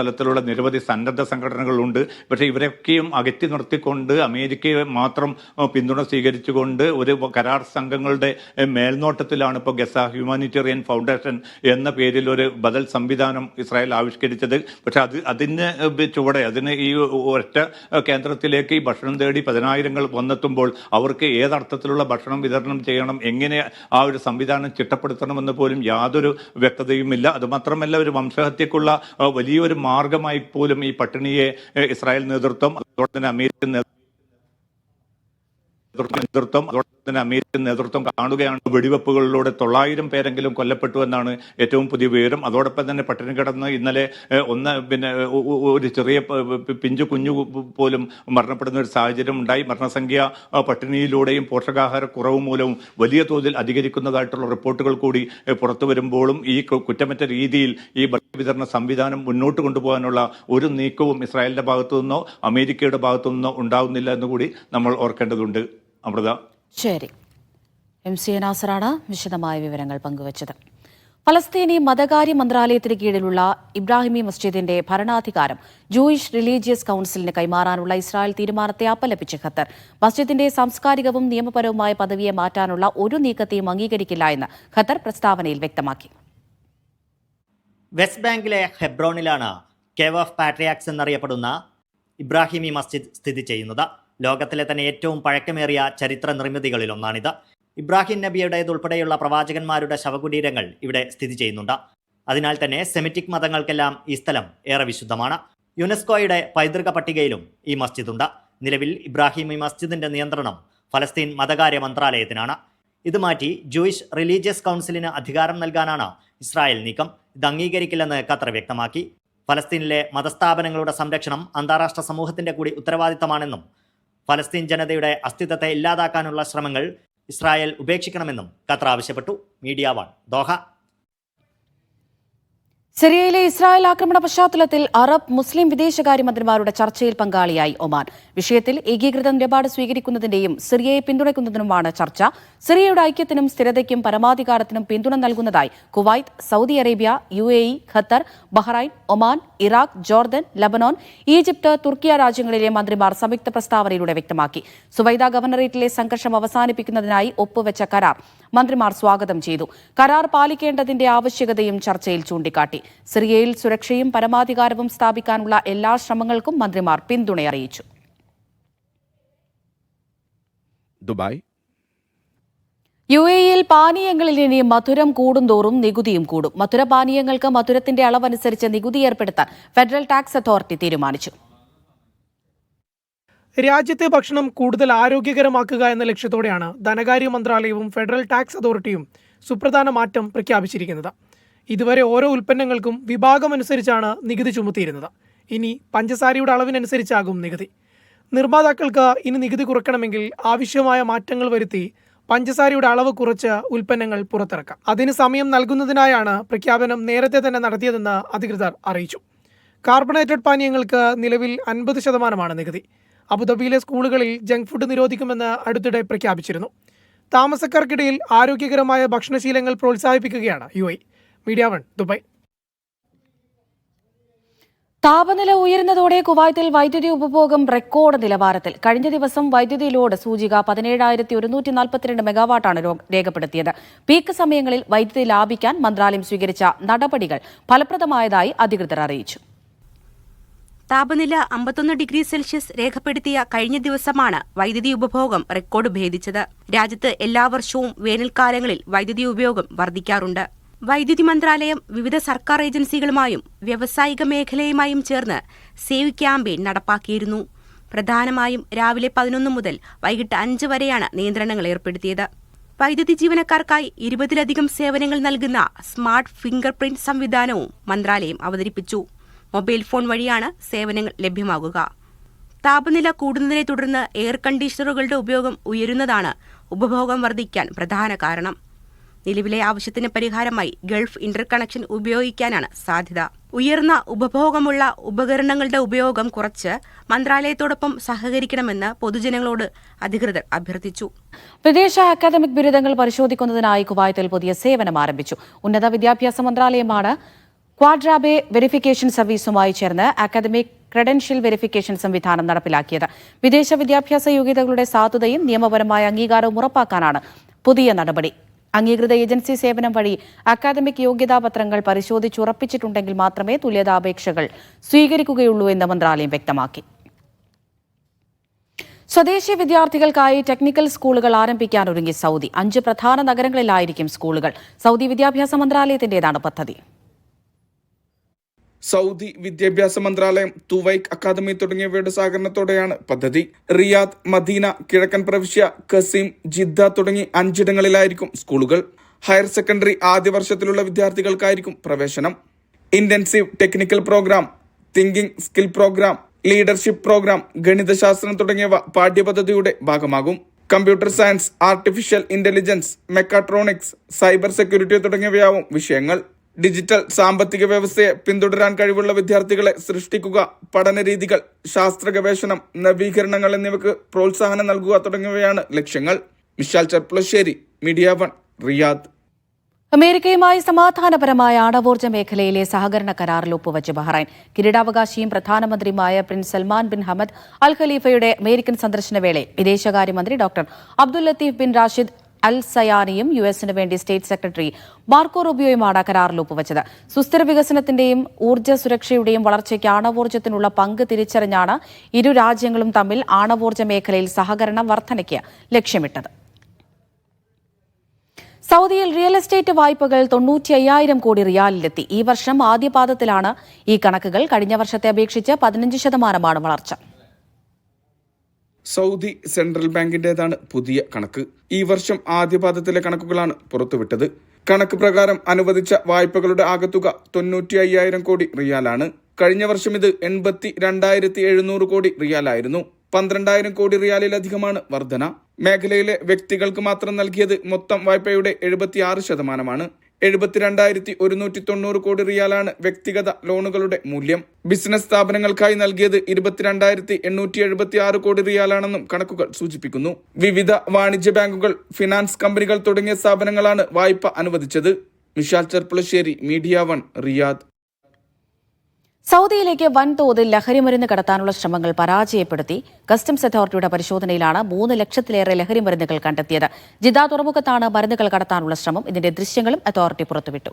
Speaker 2: തലത്തിലുള്ള നിരവധി സന്നദ്ധ സംഘടനകളുണ്ട് പക്ഷേ ഇവരൊക്കെയും അകറ്റി നിർത്തിക്കൊണ്ട് അമേരിക്കയെ മാത്രം പിന്തുണ സ്വീകരിച്ചുകൊണ്ട് ഒരു കരാർ സംഘങ്ങളുടെ മേൽനോട്ടത്തിലാണ് ഇപ്പോൾ ഗസ ഹ്യൂമാനിറ്റേറിയൻ ഫൗണ്ടേഷൻ എന്ന പേരിൽ ഒരു ബദൽ സംവിധാനം ഇസ്രായേൽ ആവിഷ്കരിച്ചത് പക്ഷേ അത് അതിന് ചുവടെ അതിന് ഈ ഒറ്റ കേന്ദ്രത്തിലേക്ക് ഈ ഭക്ഷണം തേടി പതിനായിരങ്ങൾ വന്നെത്തുമ്പോൾ അവർക്ക് ഏതർത്ഥത്തിലുള്ള ഭക്ഷണം വിതരണം ചെയ്യണം എങ്ങനെ ആ ഒരു സംവിധാനം ചിട്ടപ്പെടുത്തണമെന്ന് പോലും യാതൊരു വ്യക്തതയുമില്ല അതുമാത്രമല്ല ഒരു വംശഹത്യക്കുള്ള വലിയൊരു മാർഗമായി പോലും ഈ പട്ടിണിയെ ഇസ്രായേൽ നേതൃത്വം അതോടെ തന്നെ അമേരിക്കൻ നേതൃത്വം അമേരിക്കൻ നേതൃത്വം കാണുകയാണ് വെടിവെപ്പുകളിലൂടെ തൊള്ളായിരം പേരെങ്കിലും കൊല്ലപ്പെട്ടു എന്നാണ് ഏറ്റവും പുതിയ വിവരം അതോടൊപ്പം തന്നെ പട്ടിണി കിടന്ന് ഇന്നലെ ഒന്ന് പിന്നെ ഒരു ചെറിയ പിഞ്ചു കുഞ്ഞു പോലും മരണപ്പെടുന്ന ഒരു സാഹചര്യം ഉണ്ടായി മരണസംഖ്യ പട്ടിണിയിലൂടെയും പോഷകാഹാര കുറവ് മൂലവും വലിയ തോതിൽ അധികരിക്കുന്നതായിട്ടുള്ള റിപ്പോർട്ടുകൾ കൂടി പുറത്തു വരുമ്പോഴും ഈ കുറ്റമറ്റ രീതിയിൽ ഈ വിതരണ സംവിധാനം മുന്നോട്ട് കൊണ്ടുപോകാനുള്ള ഒരു നീക്കവും ഇസ്രായേലിന്റെ ഭാഗത്തു നിന്നോ അമേരിക്കയുടെ ഭാഗത്തു നിന്നോ ഉണ്ടാവുന്നില്ല എന്നുകൂടി നമ്മൾ ഓർക്കേണ്ടതുണ്ട് അമൃത ശരി എം സി നാസറാണ് വിശദമായ വിവരങ്ങൾ പങ്കുവച്ചത് ഫലസ്തീനി മതകാര്യ മന്ത്രാലയത്തിന് കീഴിലുള്ള ഇബ്രാഹിമി മസ്ജിദിന്റെ ഭരണാധികാരം ജൂയിഷ് റിലീജിയസ് കൌൺസിലിന് കൈമാറാനുള്ള ഇസ്രായേൽ തീരുമാനത്തെ അപലപിച്ച് ഖത്തർ മസ്ജിദിന്റെ സാംസ്കാരികവും നിയമപരവുമായ പദവിയെ മാറ്റാനുള്ള ഒരു നീക്കത്തെയും അംഗീകരിക്കില്ല എന്ന് ഖത്തർ പ്രസ്താവനയിൽ വ്യക്തമാക്കി വെസ്റ്റ് ബാങ്കിലെ ഹെബ്രോണിലാണ് കേവ് ഓഫ് പാട്രിയാക്സ് എന്നറിയപ്പെടുന്ന ഇബ്രാഹിമി മസ്ജിദ് സ്ഥിതി ചെയ്യുന്നത് ലോകത്തിലെ തന്നെ ഏറ്റവും പഴക്കമേറിയ ചരിത്ര നിർമ്മിതികളിലൊന്നാണിത് ഇബ്രാഹിം നബിയുടേതുൾപ്പെടെയുള്ള പ്രവാചകന്മാരുടെ ശവകുടീരങ്ങൾ ഇവിടെ സ്ഥിതി ചെയ്യുന്നുണ്ട് അതിനാൽ തന്നെ സെമിറ്റിക് മതങ്ങൾക്കെല്ലാം ഈ സ്ഥലം ഏറെ വിശുദ്ധമാണ് യുനെസ്കോയുടെ പൈതൃക പട്ടികയിലും ഈ മസ്ജിദുണ്ട് നിലവിൽ ഇബ്രാഹിം ഈ മസ്ജിദിന്റെ നിയന്ത്രണം ഫലസ്തീൻ മതകാര്യ മന്ത്രാലയത്തിനാണ് ഇത് മാറ്റി ജൂയിഷ് റിലീജിയസ് കൗൺസിലിന് അധികാരം നൽകാനാണ് ഇസ്രായേൽ നീക്കം ഇത് അംഗീകരിക്കില്ലെന്ന് ഖത്തർ വ്യക്തമാക്കി ഫലസ്തീനിലെ മതസ്ഥാപനങ്ങളുടെ സംരക്ഷണം അന്താരാഷ്ട്ര സമൂഹത്തിന്റെ കൂടി ഉത്തരവാദിത്തമാണെന്നും ഫലസ്തീൻ ജനതയുടെ അസ്തിത്വത്തെ ഇല്ലാതാക്കാനുള്ള ശ്രമങ്ങൾ ഇസ്രായേൽ ഉപേക്ഷിക്കണമെന്നും ഖത്തർ ആവശ്യപ്പെട്ടു മീഡിയ വൺ ദോഹ സിറിയയിലെ ഇസ്രായേൽ ആക്രമണ പശ്ചാത്തലത്തിൽ അറബ് മുസ്ലിം വിദേശകാര്യമന്ത്രിമാരുടെ ചർച്ചയിൽ പങ്കാളിയായി ഒമാൻ വിഷയത്തിൽ ഏകീകൃത നിലപാട് സ്വീകരിക്കുന്നതിന്റെയും സിറിയയെ പിന്തുണയ്ക്കുന്നതിനുമാണ് ചർച്ച സിറിയയുടെ ഐക്യത്തിനും സ്ഥിരതയ്ക്കും പരമാധികാരത്തിനും പിന്തുണ നൽകുന്നതായി Kuwait Saudi Arabia U A E Qatar Bahrain Oman Iraq Jordan Lebanon Egypt Turkiye രാജ്യങ്ങളിലെ മന്ത്രിമാർ സംയുക്ത പ്രസ്താവനയിലൂടെ വ്യക്തമാക്കി സുവൈദ ഗവർണറേറ്റിലെ സംഘർഷം അവസാനിപ്പിക്കുന്നതിനായി ഒപ്പുവെച്ച കരാർ മന്ത്രിമാർ സ്വാഗതം ചെയ്തു കരാർ പാലിക്കേണ്ടതിന്റെ ആവശ്യകതയും ചർച്ചയിൽ ചൂണ്ടിക്കാട്ടി സിറിയയിൽ സുരക്ഷയും പരമാധികാരവും സ്ഥാപിക്കാനുള്ള എല്ലാ ശ്രമങ്ങൾക്കും മന്ത്രിമാർ പിന്തുണയറിയിച്ചു ദുബായ് യു ഇയിൽ പാനീയങ്ങളിൽ ഇനി മധുരം കൂടുന്തോറും നികുതിയും കൂടും മധുര മധുരത്തിന്റെ അളവനുസരിച്ച് നികുതി ഏർപ്പെടുത്താൻ ഫെഡറൽ ടാക്സ് അതോറിറ്റി തീരുമാനിച്ചു രാജ്യത്തെ ഭക്ഷണം കൂടുതൽ ആരോഗ്യകരമാക്കുക എന്ന ലക്ഷ്യത്തോടെയാണ് ധനകാര്യ മന്ത്രാലയവും ഫെഡറൽ ടാക്സ് അതോറിറ്റിയും സുപ്രധാന മാറ്റം പ്രഖ്യാപിച്ചിരിക്കുന്നത് ഇതുവരെ ഓരോ ഉൽപ്പന്നങ്ങൾക്കും വിഭാഗമനുസരിച്ചാണ് നികുതി ചുമത്തിയിരുന്നത് ഇനി പഞ്ചസാരയുടെ അളവിനനുസരിച്ചാകും നികുതി നിർമ്മാതാക്കൾക്ക് ഇനി നികുതി കുറയ്ക്കണമെങ്കിൽ ആവശ്യമായ മാറ്റങ്ങൾ വരുത്തി പഞ്ചസാരയുടെ അളവ് കുറച്ച് ഉൽപ്പന്നങ്ങൾ പുറത്തിറക്കാം അതിന് സമയം നൽകുന്നതിനായാണ് പ്രഖ്യാപനം നേരത്തെ തന്നെ നടത്തിയതെന്ന് അധികൃതർ അറിയിച്ചു കാർബണേറ്റഡ് പാനീയങ്ങൾക്ക് നിലവിൽ അൻപത് ശതമാനമാണ് നികുതി അബുദാബിയിലെ സ്കൂളുകളിൽ ജങ്ക് ഫുഡ് നിരോധിക്കുമെന്ന് അടുത്തിടെ പ്രഖ്യാപിച്ചിരുന്നു താമസക്കാർക്കിടയിൽ ആരോഗ്യകരമായ ഭക്ഷണശീലങ്ങൾ പ്രോത്സാഹിപ്പിക്കുകയാണ് യു മീഡിയ വൺ ദുബായ് താപനില ഉയരുന്നതോടെ കുവൈത്തിൽ വൈദ്യുതി ഉപഭോഗം റെക്കോർഡ് നിലവാരത്തിൽ കഴിഞ്ഞ ദിവസം വൈദ്യുതി ലോഡ് സൂചിക പതിനേഴായിരത്തി ഒരുന്നൂറ്റി നാൽപ്പത്തിരണ്ട് മെഗാവാട്ടാണ് രേഖപ്പെടുത്തിയത് പീക്ക് സമയങ്ങളിൽ വൈദ്യുതി ലാഭിക്കാൻ മന്ത്രാലയം സ്വീകരിച്ച നടപടികൾ ഫലപ്രദമായതായി അധികൃതർ അറിയിച്ചു താപനില അമ്പത്തൊന്ന് ഡിഗ്രി സെൽഷ്യസ് രേഖപ്പെടുത്തിയ കഴിഞ്ഞ ദിവസമാണ് വൈദ്യുതി ഉപഭോഗം റെക്കോർഡ് ഭേദിച്ചത് രാജ്യത്ത് എല്ലാ വർഷവും വേനൽക്കാലങ്ങളിൽ വൈദ്യുതി ഉപയോഗം വർദ്ധിക്കാറുണ്ട് വൈദ്യുതി മന്ത്രാലയം വിവിധ സർക്കാർ ഏജൻസികളുമായും വ്യവസായിക മേഖലയുമായും ചേർന്ന് സേവ് ക്യാമ്പയിൻ നടപ്പാക്കിയിരുന്നു പ്രധാനമായും രാവിലെ പതിനൊന്ന് മുതൽ വൈകിട്ട് അഞ്ച് വരെയാണ് നിയന്ത്രണങ്ങൾ ഏർപ്പെടുത്തിയത് വൈദ്യുതി ജീവനക്കാർക്കായി ഇരുപതിലധികം സേവനങ്ങൾ നൽകുന്ന സ്മാർട്ട് ഫിംഗർ പ്രിന്റ് സംവിധാനവും മന്ത്രാലയം അവതരിപ്പിച്ചു മൊബൈൽ ഫോൺ വഴിയാണ് സേവനങ്ങൾ ലഭ്യമാകുക താപനില കൂടുന്നതിനെ തുടർന്ന് എയർ കണ്ടീഷണറുകളുടെ ഉപയോഗം ഉയരുന്നതാണ് ഉപഭോഗം വർദ്ധിക്കാൻ പ്രധാന കാരണം നിലവിലെ ആവശ്യത്തിന് പരിഹാരമായി ഗൾഫ് ഇന്റർകണക്ഷൻ ഉപയോഗിക്കാനാണ് സാധ്യത ഉയർന്ന ഉപഭോഗമുള്ള ഉപകരണങ്ങളുടെ ഉപയോഗം കുറച്ച് മന്ത്രാലയത്തോടൊപ്പം സഹകരിക്കണമെന്ന് പൊതുജനങ്ങളോട് അധികൃതർ അഭ്യർത്ഥിച്ചു വിദേശ അക്കാദമിക് ബിരുദങ്ങൾ പരിശോധിക്കുന്നതിനായി കുവൈത്തിൽ പുതിയ സേവനം ആരംഭിച്ചു ഉന്നത വിദ്യാഭ്യാസ മന്ത്രാലയമാണ് ക്വാഡ്രാബെ വെരിഫിക്കേഷൻ സർവീസുമായി ചേർന്ന് അക്കാദമിക് ക്രെഡൻഷ്യൽ വെരിഫിക്കേഷൻ സംവിധാനം നടപ്പിലാക്കിയത് വിദേശ വിദ്യാഭ്യാസ യോഗ്യതകളുടെ സാധുതയും നിയമപരമായ അംഗീകാരവും ഉറപ്പാക്കാനാണ് പുതിയ നടപടി അംഗീകൃത ഏജൻസി സേവനം വഴി അക്കാദമിക് യോഗ്യതാപത്രങ്ങൾ പരിശോധിച്ചുറപ്പിച്ചിട്ടുണ്ടെങ്കിൽ മാത്രമേ തുല്യതാപേക്ഷകൾ സ്വീകരിക്കുകയുള്ളൂ എന്ന് മന്ത്രാലയം വ്യക്തമാക്കി സ്വദേശി വിദ്യാർത്ഥികൾക്കായി ടെക്നിക്കൽ സ്കൂളുകൾ ആരംഭിക്കാൻ ഒരുങ്ങി സൗദി അഞ്ച് പ്രധാന നഗരങ്ങളിലായിരിക്കും സ്കൂളുകൾ സൗദി വിദ്യാഭ്യാസ മന്ത്രാലയത്തിന്റേതാണ് പദ്ധതി സൗദി വിദ്യാഭ്യാസ മന്ത്രാലയം തുവൈക്ക് അക്കാദമി തുടങ്ങിയവയുടെ സഹകരണത്തോടെയാണ് പദ്ധതി റിയാദ് മദീന കിഴക്കൻ പ്രവിശ്യ കസീം ജിദ്ദ തുടങ്ങി അഞ്ചിടങ്ങളിലായിരിക്കും സ്കൂളുകൾ ഹയർ സെക്കൻഡറി ആദ്യ വർഷത്തിലുള്ള വിദ്യാർത്ഥികൾക്കായിരിക്കും പ്രവേശനം intensive technical programme thinking skill programme leadership programme ഗണിതശാസ്ത്രം തുടങ്ങിയവ പാഠ്യപദ്ധതിയുടെ ഭാഗമാകും computer science artificial intelligence mechatronics cyber security തുടങ്ങിയവയാവും വിഷയങ്ങൾ ഡിജിറ്റൽ സാമ്പത്തിക വ്യവസ്ഥയെ പിന്തുടരാൻ കഴിവുള്ള വിദ്യാർത്ഥികളെ സൃഷ്ടിക്കുക പഠനരീതികൾ ശാസ്ത്ര ഗവേഷണം നവീകരണങ്ങൾ എന്നിവയ്ക്ക് പ്രോത്സാഹനം നൽകുക തുടങ്ങിയവയാണ് ലക്ഷ്യങ്ങൾ Mishal Cherpulassery media one Riyadh അമേരിക്കയുമായി സമാധാനപരമായ ആണവോർജ്ജ മേഖലയിലെ സഹകരണ കരാറിൽ ഒപ്പുവച്ച് ബഹ്റൈൻ കിരീടാവകാശിയും പ്രധാനമന്ത്രിയുമായ പ്രിൻസ് സൽമാൻ ബിൻ ഹമദ് അൽ ഖലീഫയുടെ അമേരിക്കൻ സന്ദർശന വേളയിൽ വിദേശകാര്യമന്ത്രി doctor Abdul Latif bin Rashid അൽ സയാനിയും യു എസിന് വേണ്ടി സ്റ്റേറ്റ് സെക്രട്ടറി മാർക്കോ റൂബിയോയുമാണ് കരാറിൽ ഒപ്പുവച്ചത് സുസ്ഥിര വികസനത്തിന്റെയും ഊർജ്ജ സുരക്ഷയുടെയും വളർച്ചയ്ക്ക് ആണവോർജ്ജത്തിനുള്ള പങ്ക് തിരിച്ചറിഞ്ഞാണ് ഇരു രാജ്യങ്ങളും തമ്മിൽ ആണവോർജ്ജ മേഖലയിൽ സഹകരണം വർധനയ്ക്ക് ലക്ഷ്യമിട്ടത് സൗദിയിൽ റിയൽ എസ്റ്റേറ്റ് വായ്പകൾ തൊണ്ണൂറ്റി അയ്യായിരം കോടി റിയാലിലെത്തി ഈ വർഷം ആദ്യപാദത്തിലാണ് ഈ കണക്കുകൾ കഴിഞ്ഞ വർഷത്തെ അപേക്ഷിച്ച് പതിനഞ്ച് ശതമാനമാണ് വളർച്ച സൗദി സെൻട്രൽ ബാങ്കിന്റേതാണ് പുതിയ കണക്ക് ഈ വർഷം ആദ്യപാദത്തിലെ കണക്കുകളാണ് പുറത്തുവിട്ടത് കണക്ക് പ്രകാരം അനുവദിച്ച വായ്പകളുടെ ആകത്തുക തൊണ്ണൂറ്റി അയ്യായിരം കോടി റിയാലാണ് കഴിഞ്ഞ വർഷം ഇത് എൺപത്തി രണ്ടായിരത്തി എഴുന്നൂറ് കോടി റിയാലായിരുന്നു പന്ത്രണ്ടായിരം കോടി റിയാലിലധികമാണ് വർധന മേഖലയിലെ വ്യക്തികൾക്ക് മാത്രം നൽകിയത് മൊത്തം വായ്പയുടെ എഴുപത്തിയാറ് ശതമാനമാണ് എഴുപത്തിരണ്ടായിരത്തി ഒരുന്നൂറ്റി തൊണ്ണൂറ് കോടി റിയാലാണ് വ്യക്തിഗത ലോണുകളുടെ മൂല്യം ബിസിനസ് സ്ഥാപനങ്ങൾക്കായി നൽകിയത് ഇരുപത്തിരണ്ടായിരത്തി എണ്ണൂറ്റി എഴുപത്തി ആറ് കോടി റിയാലാണെന്നും കണക്കുകൾ സൂചിപ്പിക്കുന്നു വിവിധ വാണിജ്യ ബാങ്കുകൾ ഫിനാൻസ് കമ്പനികൾ തുടങ്ങിയ സ്ഥാപനങ്ങളാണ് വായ്പ അനുവദിച്ചത് Vishal Cherpulassery media one Riyadh സൗദിയിലേക്ക് വൻതോതിൽ ലഹരിമരുന്ന് കടത്താനുള്ള ശ്രമങ്ങൾ പരാജയപ്പെടുത്തി കസ്റ്റംസ് അതോറിറ്റിയുടെ പരിശോധനയിലാണ് മൂന്ന് ലക്ഷത്തിലേറെ ലഹരിമരുന്നുകൾ കണ്ടെത്തിയത് ജിദ്ദ തുറമുഖത്താണ് മരുന്നുകൾ കടത്താനുള്ള ശ്രമം ഇതിന്റെ ദൃശ്യങ്ങളും അതോറിറ്റി പുറത്തുവിട്ടു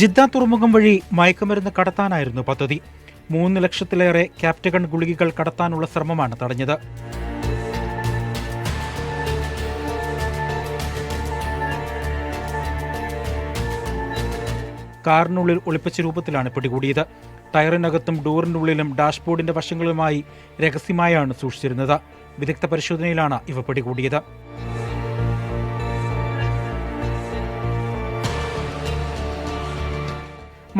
Speaker 2: ജിദ്ദ തുറമുഖം വഴി മയക്കുമരുന്ന് കടത്താനായിരുന്നു പദ്ധതി മൂന്ന് ലക്ഷത്തിലേറെ ക്യാപ്റ്റഗൺ ഗുളികകൾ കടത്താനുള്ള ശ്രമമാണ് തടഞ്ഞത് കാറിനുള്ളിൽ ഒളിപ്പിച്ച രൂപത്തിലാണ് പിടികൂടിയത് ടയറിനകത്തും ഡോറിനുള്ളിലും ഡാഷ്ബോർഡിന്റെ വശങ്ങളുമായി രഹസ്യമായാണ് സൂക്ഷിച്ചിരുന്നത് വിദഗ്ധ പരിശോധനയിലാണ് ഇവ പിടികൂടിയത്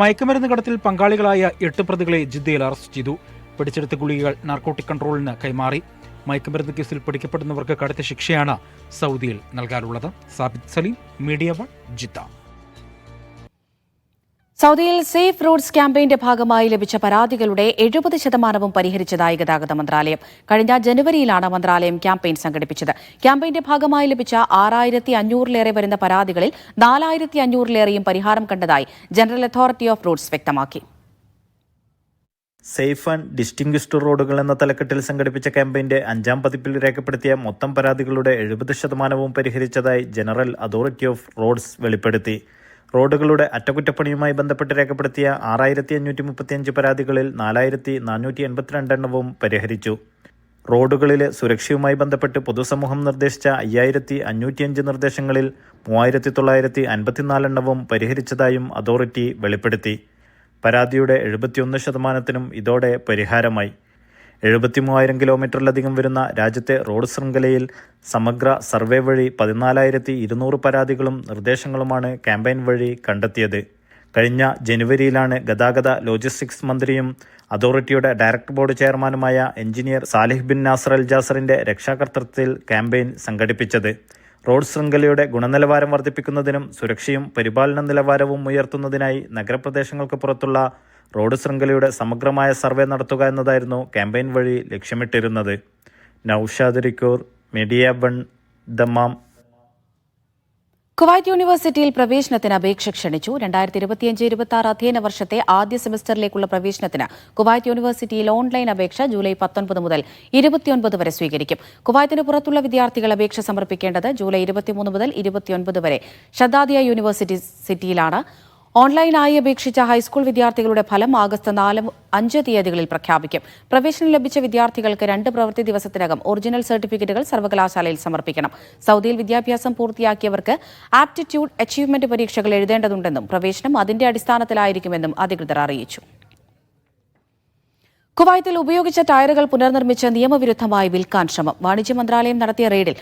Speaker 2: മയക്കുമരുന്ന് കടത്തിൽ പങ്കാളികളായ എട്ട് പ്രതികളെ ജിദ്ദയിൽ അറസ്റ്റ് ചെയ്തു പിടിച്ചെടുത്ത ഗുളികകൾ നാർക്കോട്ടിക് കൺട്രോളിന് കൈമാറി മയക്കുമരുന്ന് കേസിൽ പിടിക്കപ്പെടുന്നവർക്ക് കടുത്ത ശിക്ഷയാണ് സൗദിയിൽ നൽകാറുള്ളത് Sabith Saleem media one Jeddah സൗദിയിൽ സേഫ് റോഡ്സ് ക്യാമ്പയിന്റെ ഭാഗമായി ലഭിച്ച പരാതികളുടെ എഴുപത് ശതമാനവും പരിഹരിച്ചതായി ഗതാഗത മന്ത്രാലയം കഴിഞ്ഞ ജനുവരിയിലാണ് മന്ത്രാലയം ക്യാമ്പയിൻ സംഘടിപ്പിച്ചത് ക്യാമ്പയിന്റെ ഭാഗമായി ലഭിച്ച ആറായിരത്തി അഞ്ഞൂറിലേറെ വരുന്ന പരാതികളിൽ നാലായിരത്തി അഞ്ഞൂറിലേറെയും പരിഹാരം കണ്ടതായി ജനറൽ അതോറിറ്റി ഓഫ് റോഡ്സ് വ്യക്തമാക്കി സേഫ് ആൻഡ് ഡിസ്റ്റിങ്വിഷ്ഡ് റോഡുകൾ എന്ന തലക്കെട്ടിൽ സംഘടിപ്പിച്ച ക്യാമ്പയിന്റെ അഞ്ചാം പതിപ്പിൽ രേഖപ്പെടുത്തിയ മൊത്തം പരാതികളുടെ എഴുപത് ശതമാനവും പരിഹരിച്ചതായി ജനറൽ അതോറിറ്റി ഓഫ് റോഡ്സ് വെളിപ്പെടുത്തി റോഡുകളുടെ അറ്റകുറ്റപ്പണിയുമായി ബന്ധപ്പെട്ട് രേഖപ്പെടുത്തിയ ആറായിരത്തി അഞ്ഞൂറ്റി മുപ്പത്തിയഞ്ച് പരാതികളിൽ നാലായിരത്തി നാനൂറ്റി എൺപത്തിരണ്ടെണ്ണവും പരിഹരിച്ചു റോഡുകളിലെ സുരക്ഷയുമായി ബന്ധപ്പെട്ട് പൊതുസമൂഹം നിർദ്ദേശിച്ച അയ്യായിരത്തി അഞ്ഞൂറ്റിയഞ്ച് നിർദ്ദേശങ്ങളിൽ മൂവായിരത്തി തൊള്ളായിരത്തി അൻപത്തിനാലെണ്ണവും പരിഹരിച്ചതായും അതോറിറ്റി വെളിപ്പെടുത്തി പരാതിയുടെ എഴുപത്തിയൊന്ന് ശതമാനത്തിനും ഇതോടെ പരിഹാരമായി എഴുപത്തി മൂവായിരം കിലോമീറ്ററിലധികം വരുന്ന രാജ്യത്തെ റോഡ് ശൃംഖലയിൽ സമഗ്ര സർവേ വഴി പതിനാലായിരത്തി ഇരുന്നൂറ് പരാതികളും നിർദ്ദേശങ്ങളുമാണ് ക്യാമ്പയിൻ വഴി കണ്ടെത്തിയത് കഴിഞ്ഞ ജനുവരിയിലാണ് ഗതാഗത ലോജിസ്റ്റിക്സ് മന്ത്രിയും അതോറിറ്റിയുടെ ഡയറക്ടർ ബോർഡ് ചെയർമാനുമായ engineer Saleh bin Nasser Al ജാസറിന്റെ രക്ഷാകർത്തൃത്വത്തിൽ ക്യാമ്പയിൻ സംഘടിപ്പിച്ചത് റോഡ് ശൃംഖലയുടെ ഗുണനിലവാരം വർദ്ധിപ്പിക്കുന്നതിനും സുരക്ഷയും പരിപാലന നിലവാരവും ഉയർത്തുന്നതിനായി നഗരപ്രദേശങ്ങൾക്ക് പുറത്തുള്ള റോഡ് ശൃംഖലയുടെ സമഗ്രമായ സർവേ നടത്തുക എന്നതായിരുന്നു ക്യാമ്പയിൻ വഴി ലക്ഷ്യമിട്ടിരുന്നത് Naushad Rikkur media one Dammam Kuwait യൂണിവേഴ്സിറ്റിയിൽ പ്രവേശനത്തിന് അപേക്ഷ ക്ഷണിച്ചു രണ്ടായിരത്തി ഇരുപത്തിയഞ്ച് ഇരുപത്തി ആറ് അധ്യയന വർഷത്തെ ആദ്യ സെമസ്റ്ററിലേക്കുള്ള പ്രവേശനത്തിന് കുവൈറ്റ് യൂണിവേഴ്സിറ്റിയിൽ ഓൺലൈൻ അപേക്ഷ ജൂലൈ പത്തൊൻപത് മുതൽ ഇരുപത്തിയൊൻപത് വരെ സ്വീകരിക്കും കുവൈത്തിന് പുറത്തുള്ള വിദ്യാർത്ഥികൾ അപേക്ഷ സമർപ്പിക്കേണ്ടത് ജൂലൈ ഇരുപത്തിമൂന്ന് മുതൽ ഇരുപത്തിയൊൻപത് വരെ ഷദാദിയ യൂണിവേഴ്സിറ്റി സിറ്റിയിലാണ് ഓൺലൈനായി അപേക്ഷിച്ച ഹൈസ്കൂൾ വിദ്യാർത്ഥികളുടെ ഫലം ആഗസ്റ്റ് നാല് അഞ്ച് തീയതികളിൽ പ്രഖ്യാപിക്കും പ്രവേശനം ലഭിച്ച വിദ്യാർത്ഥികൾക്ക് രണ്ട് പ്രവൃത്തി ദിവസത്തിനകം ഒറിജിനൽ സർട്ടിഫിക്കറ്റുകൾ സർവകലാശാലയിൽ സമർപ്പിക്കണം സൗദിയിൽ വിദ്യാഭ്യാസം പൂർത്തിയാക്കിയവർക്ക് ആപ്റ്റിറ്റ്യൂഡ് അച്ചീവ്മെന്റ് പരീക്ഷകൾ എഴുതേണ്ടതുണ്ടെന്നും പ്രവേശനം അതിന്റെ അടിസ്ഥാനത്തിലായിരിക്കുമെന്നും അധികൃതർ അറിയിച്ചു കുവൈത്തിൽ ഉപയോഗിച്ച ടയറുകൾ പുനർനിർമ്മിച്ച് നിയമവിരുദ്ധമായി വിൽക്കാൻ ശ്രമം വാണിജ്യ മന്ത്രാലയം നടത്തിയ റെയ്ഡിൽ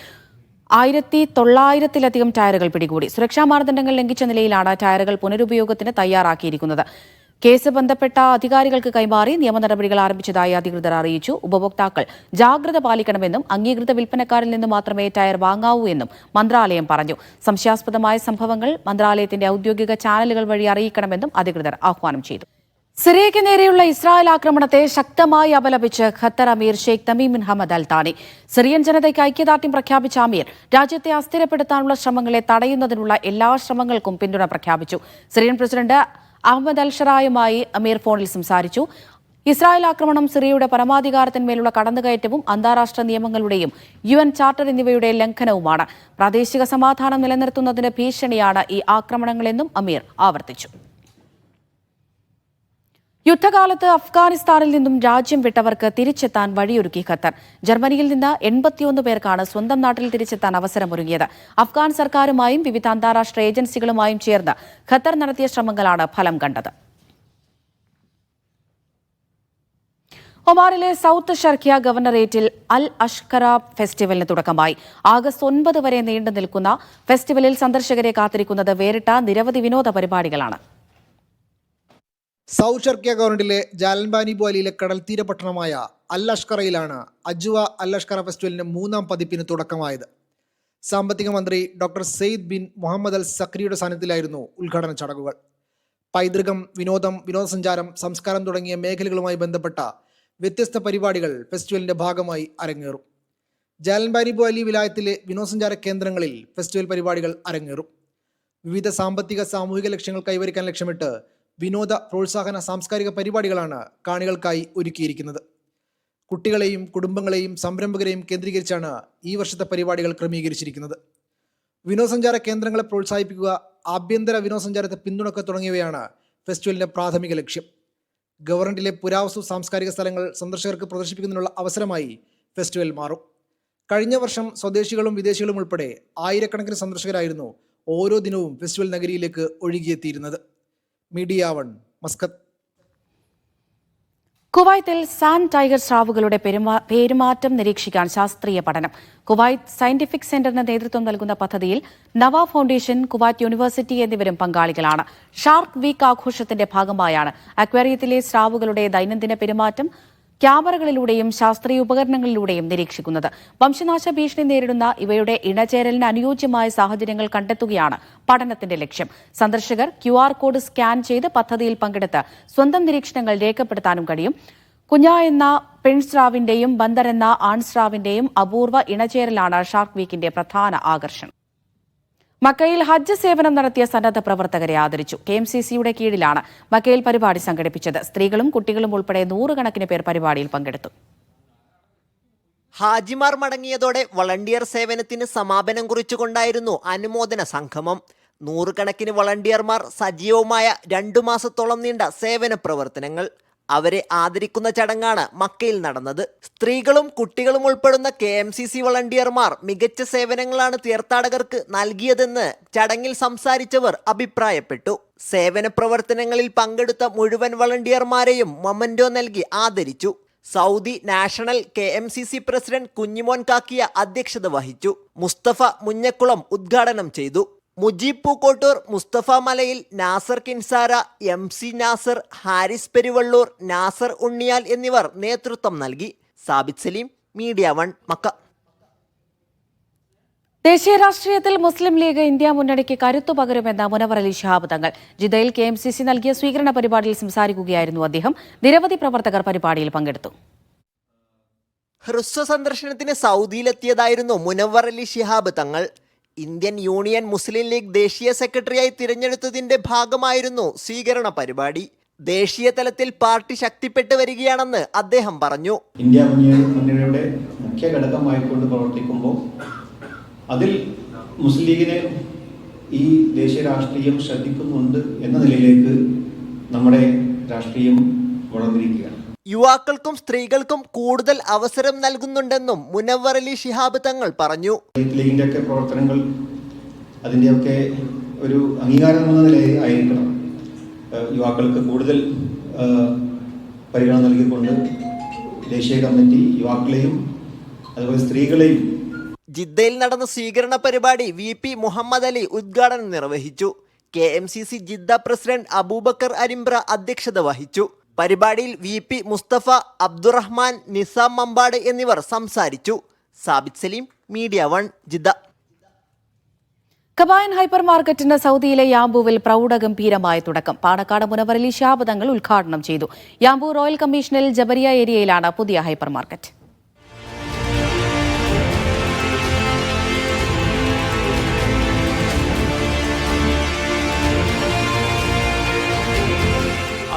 Speaker 2: ആയിരത്തി തൊള്ളായിരത്തിലധികം ടയറുകൾ പിടികൂടി സുരക്ഷാ മാനദണ്ഡങ്ങൾ ലംഘിച്ച നിലയിലാണ് ടയറുകൾ പുനരുപയോഗത്തിന് തയ്യാറാക്കിയിരിക്കുന്നത് കേസ് ബന്ധപ്പെട്ട അധികാരികൾക്ക് കൈമാറി നിയമ നടപടികൾ ആരംഭിച്ചതായി അധികൃതർ അറിയിച്ചു ഉപഭോക്താക്കൾ ജാഗ്രത പാലിക്കണമെന്നും അംഗീകൃത വിൽപ്പനക്കാരിൽ നിന്ന് മാത്രമേ ടയർ വാങ്ങാവൂ എന്നും മന്ത്രാലയം പറഞ്ഞു സംശയാസ്പദമായ സംഭവങ്ങൾ മന്ത്രാലയത്തിന്റെ ഔദ്യോഗിക ചാനലുകൾ വഴി അറിയിക്കണമെന്നും അധികൃതർ ആഹ്വാനം ചെയ്തു സിറിയയ്ക്ക് നേരെയുള്ള ഇസ്രായേൽ ആക്രമണത്തെ ശക്തമായി അപലപിച്ച് Qatar Emir Sheikh Tamim bin Hamad Al Thani Syrian ജനതയ്ക്ക് ഐക്യദാർഢ്യം പ്രഖ്യാപിച്ച അമീർ രാജ്യത്തെ അസ്ഥിരപ്പെടുത്താനുള്ള ശ്രമങ്ങളെ തടയുന്നതിനുള്ള എല്ലാ ശ്രമങ്ങൾക്കും പിന്തുണ പ്രഖ്യാപിച്ചു സിറിയൻ പ്രസിഡന്റ് അഹമ്മദ് അൽ ഷറായുമായി അമീർ ഫോണിൽ സംസാരിച്ചു ഇസ്രായേൽ ആക്രമണം സിറിയയുടെ പരമാധികാരത്തിന്മേലുള്ള കടന്നുകയറ്റവും അന്താരാഷ്ട്ര നിയമങ്ങളുടെയും യു എൻ ചാർട്ടർ എന്നിവയുടെ ലംഘനവുമാണ് പ്രാദേശിക സമാധാനം നിലനിർത്തുന്നതിന് ഭീഷണിയാണ് ഈ ആക്രമണങ്ങളെന്നും അമീർ ആവർത്തിച്ചു യുദ്ധകാലത്ത് അഫ്ഗാനിസ്ഥാനിൽ നിന്നും രാജ്യം വിട്ടവർക്ക് തിരിച്ചെത്താൻ വഴിയൊരുക്കി ഖത്തർ ജർമ്മനിയിൽ നിന്ന് എൺപത്തിയൊന്ന് പേർക്കാണ് സ്വന്തം നാട്ടിൽ തിരിച്ചെത്താൻ അവസരമൊരുങ്ങിയത് അഫ്ഗാൻ സർക്കാരുമായും വിവിധ അന്താരാഷ്ട്ര ഏജൻസികളുമായും ചേർന്ന് ഖത്തർ നടത്തിയ ശ്രമങ്ങളാണ് ഫലം കണ്ടത് ഒമാറിലെ സൗത്ത് ഷർഖിയ ഗവർണറേറ്റിൽ അൽ അഷ്കറ ഫെസ്റ്റിവലിന് തുടക്കമായി ആഗസ്റ്റ് ഒൻപത് വരെ നീണ്ടു നിൽക്കുന്ന ഫെസ്റ്റിവലിൽ സന്ദർശകരെ കാത്തിരിക്കുന്നത് വേറിട്ട നിരവധി വിനോദ പരിപാടികളാണ് സൗത്ത് ഷർക്കിയ ഗവർണറിലെ ജാലൻബാനി ബോലിയിലെ കടൽത്തീര പട്ടണമായ അൽ അജുവ അൽ അഷ്കറ ഫെസ്റ്റിവലിൻ്റെ മൂന്നാം പതിപ്പിന് തുടക്കമായത് സാമ്പത്തിക മന്ത്രി doctor Saeed bin Mohammed Al സക്രിയുടെ സാന്നിധ്യത്തിലായിരുന്നു ഉദ്ഘാടന ചടങ്ങുകൾ പൈതൃകം വിനോദം വിനോദസഞ്ചാരം സംസ്കാരം തുടങ്ങിയ മേഖലകളുമായി ബന്ധപ്പെട്ട വ്യത്യസ്ത പരിപാടികൾ ഫെസ്റ്റിവലിൻ്റെ ഭാഗമായി അരങ്ങേറും ജാലൻബാരി ബോലി വിലായത്തിലെ വിനോദസഞ്ചാര കേന്ദ്രങ്ങളിൽ ഫെസ്റ്റിവൽ പരിപാടികൾ അരങ്ങേറും വിവിധ സാമ്പത്തിക സാമൂഹിക ലക്ഷ്യങ്ങൾ കൈവരിക്കാൻ ലക്ഷ്യമിട്ട് വിനോദ പ്രോത്സാഹന സാംസ്കാരിക പരിപാടികളാണ് കാണികൾക്കായി ഒരുക്കിയിരിക്കുന്നത് കുട്ടികളെയും കുടുംബങ്ങളെയും സംരംഭകരെയും കേന്ദ്രീകരിച്ചാണ് ഈ വർഷത്തെ പരിപാടികൾ ക്രമീകരിച്ചിരിക്കുന്നത് വിനോദസഞ്ചാര കേന്ദ്രങ്ങളെ പ്രോത്സാഹിപ്പിക്കുക ആഭ്യന്തര വിനോദസഞ്ചാരത്തെ പിന്തുണക്കുക തുടങ്ങിയവയാണ് ഫെസ്റ്റിവലിൻ്റെ പ്രാഥമിക ലക്ഷ്യം ഗവർണറിലെ പുരാവസ്തു സാംസ്കാരിക സ്ഥലങ്ങൾ സന്ദർശകർക്ക് പ്രദർശിപ്പിക്കുന്നതിനുള്ള അവസരമായി ഫെസ്റ്റിവൽ മാറും കഴിഞ്ഞ വർഷം സ്വദേശികളും വിദേശികളും ഉൾപ്പെടെ ആയിരക്കണക്കിന് സന്ദർശകരായിരുന്നു ഓരോ ദിനവും ഫെസ്റ്റിവൽ നഗരിയിലേക്ക് ഒഴുകിയെത്തിയിരുന്നത് മീഡിയ വൺ മസ്കത്ത് കുവൈത്തിൽ സാൻ ടൈഗർ സ്രാവുകളുടെ പെരുമാറ്റം നിരീക്ഷിക്കാൻ ശാസ്ത്രീയ പഠനം കുവൈത്ത് സയന്റിഫിക് സെന്ററിന് നേതൃത്വം നൽകുന്ന പദ്ധതിയിൽ നവാ ഫൌണ്ടേഷൻ കുവൈത്ത് യൂണിവേഴ്സിറ്റി എന്നിവരും പങ്കാളികളാണ് ഷാർക്ക് വീക്ക് ആഘോഷത്തിന്റെ ഭാഗമായാണ് അക്വേറിയത്തിലെ സ്രാവുകളുടെ ദൈനംദിന പെരുമാറ്റം ക്യാമറകളിലൂടെയും ശാസ്ത്രീയ ഉപകരണങ്ങളിലൂടെയും നിരീക്ഷിക്കുന്നത് വംശനാശ ഭീഷണി നേരിടുന്ന ഇവയുടെ ഇണചേരലിന് അനുയോജ്യമായ സാഹചര്യങ്ങൾ കണ്ടെത്തുകയാണ് പഠനത്തിന്റെ ലക്ഷ്യം സന്ദർശകർ ക്യു കോഡ് സ്കാൻ ചെയ്ത് പദ്ധതിയിൽ പങ്കെടുത്ത് സ്വന്തം നിരീക്ഷണങ്ങൾ രേഖപ്പെടുത്താനും കഴിയും കുഞ്ഞ എന്ന പെൺസ്രാവിന്റെയും ബന്ദർ എന്ന ആൺസ്രാവിന്റെയും അപൂർവ ഇണചേരലാണ് ഷാർക്ക് വീക്കിന്റെ പ്രധാന ആകർഷണം മക്കയിൽ ഹജ്ജ് സേവനം നടത്തിയ സന്നദ്ധ പ്രവർത്തകരെ ആദരിച്ചു കെ എം സി സിയുടെ കീഴിലാണ് മക്കയിൽ പരിപാടി സംഘടിപ്പിച്ചത് സ്ത്രീകളും കുട്ടികളും ഉൾപ്പെടെ നൂറുകണക്കിന് പേർ പരിപാടിയിൽ പങ്കെടുത്തു ഹാജിമാർ മടങ്ങിയതോടെ വളണ്ടിയർ സേവനത്തിന് സമാപനം കുറിച്ചുകൊണ്ടായിരുന്നു അനുമോദന സംഗമം നൂറുകണക്കിന് വളണ്ടിയർമാർ സജീവമായ രണ്ടു മാസത്തോളം നീണ്ട സേവന പ്രവർത്തനങ്ങൾ അവരെ ആദരിക്കുന്ന ചടങ്ങാണ് മക്കയിൽ നടന്നത് സ്ത്രീകളും കുട്ടികളും ഉൾപ്പെടുന്ന കെ എം സി സി വളണ്ടിയർമാർ മികച്ച സേവനങ്ങളാണ് തീർത്ഥാടകർക്ക് നൽകിയതെന്ന് ചടങ്ങിൽ സംസാരിച്ചവർ അഭിപ്രായപ്പെട്ടു സേവന പ്രവർത്തനങ്ങളിൽ പങ്കെടുത്ത മുഴുവൻ വളണ്ടിയർമാരെയും മൊമൻറ്റോ നൽകി ആദരിച്ചു Saudi national K M C C president Kunhimon Kakkiya അധ്യക്ഷത വഹിച്ചു മുസ്തഫ മുഞ്ഞക്കുളം ഉദ്ഘാടനം ചെയ്തു മുജീബ് പൂക്കോട്ടൂർ മുസ്തഫ മലയിൽ നാസർ കിൻസാര എം സി നാസർ ഹാരിസ് പെരുവള്ളൂർ നാസർ ഉണ്ണിയാൽ എന്നിവർ നേതൃത്വം നൽകി Sabith Saleem media one Makkah ദേശീയ രാഷ്ട്രീയത്തിൽ മുസ്ലിം ലീഗ് ഇന്ത്യ മുന്നണിക്ക് കരുത്തു പകരുമെന്ന മുനവർ അലി ഷിഹാബ് തങ്ങൾ ജിദ്ദയിൽ കെ എം സി സി നൽകിയ സ്വീകരണ പരിപാടിയിൽ സംസാരിക്കുകയായിരുന്നു അദ്ദേഹം നിരവധി പ്രവർത്തകർ പരിപാടിയിൽ പങ്കെടുത്തു ഹ്രസ്വ സന്ദർശനത്തിന് സൗദിയിലെത്തിയതായിരുന്നു മുനവർ അലി ഷിഹാബ് തങ്ങൾ ഇന്ത്യൻ യൂണിയൻ മുസ്ലിം ലീഗ് ദേശീയ സെക്രട്ടറിയായി തിരഞ്ഞെടുത്തതിന്റെ ഭാഗമായിരുന്നു സ്വീകരണ പരിപാടി ദേശീയ തലത്തിൽ പാർട്ടി ശക്തിപ്പെട്ടു വരികയാണെന്ന് അദ്ദേഹം പറഞ്ഞു ഇന്ത്യ മുന്നണിയുടെ മുഖ്യ ഘടകമായിക്കൊണ്ട് പ്രവർത്തിക്കുമ്പോൾ അതിൽ മുസ്ലിം ലീഗിനെ ഈ ദേശീയ രാഷ്ട്രീയം ശ്രദ്ധിക്കുന്നുണ്ട് എന്ന നിലയിലേക്ക് നമ്മുടെ രാഷ്ട്രീയം വളർന്നിരിക്കുകയാണ് യുവാക്കൾക്കും സ്ത്രീകൾക്കും കൂടുതൽ അവസരം നൽകുന്നുണ്ടെന്നും മുനവർ അലി ഷിഹാബ് തങ്ങൾ പറഞ്ഞു ലീഗിന്റെ ഒക്കെ പ്രവർത്തനങ്ങൾ അതിൻ്റെയൊക്കെ ഒരു അംഗീകാരം ആയിരിക്കണം യുവാക്കൾക്ക് കൂടുതൽ പരിഗണന നൽകിക്കൊണ്ട് ദേശീയ കമ്മിറ്റി യുവാക്കളെയും അതുപോലെ സ്ത്രീകളെയും ജിദ്ദയിൽ നടന്ന സ്വീകരണ പരിപാടി വി പി മുഹമ്മദ് അലി ഉദ്ഘാടനം നിർവഹിച്ചു K M C C Jeddah president Abubakar Arimbra അധ്യക്ഷത വഹിച്ചു പരിപാടിയിൽ വി പി മുസ്തഫ അബ്ദുറഹ്മാൻ നിസാം മമ്പാട് എന്നിവർ സംസാരിച്ചു Sabith Saleem media one Jeddah Kabayan hyper മാർക്കറ്റിന് സൗദിയിലെ യാംബുവിൽ പ്രൌഢഗംഭീരമായ തുടക്കം പാണക്കാട് മുനവറിൽ ശാപതങ്ങൾ ഉദ്ഘാടനം ചെയ്തു യാംബു റോയൽ കമ്മീഷനിൽ ജബരിയ ഏരിയയിലാണ് പുതിയ ഹൈപ്പർ മാർക്കറ്റ്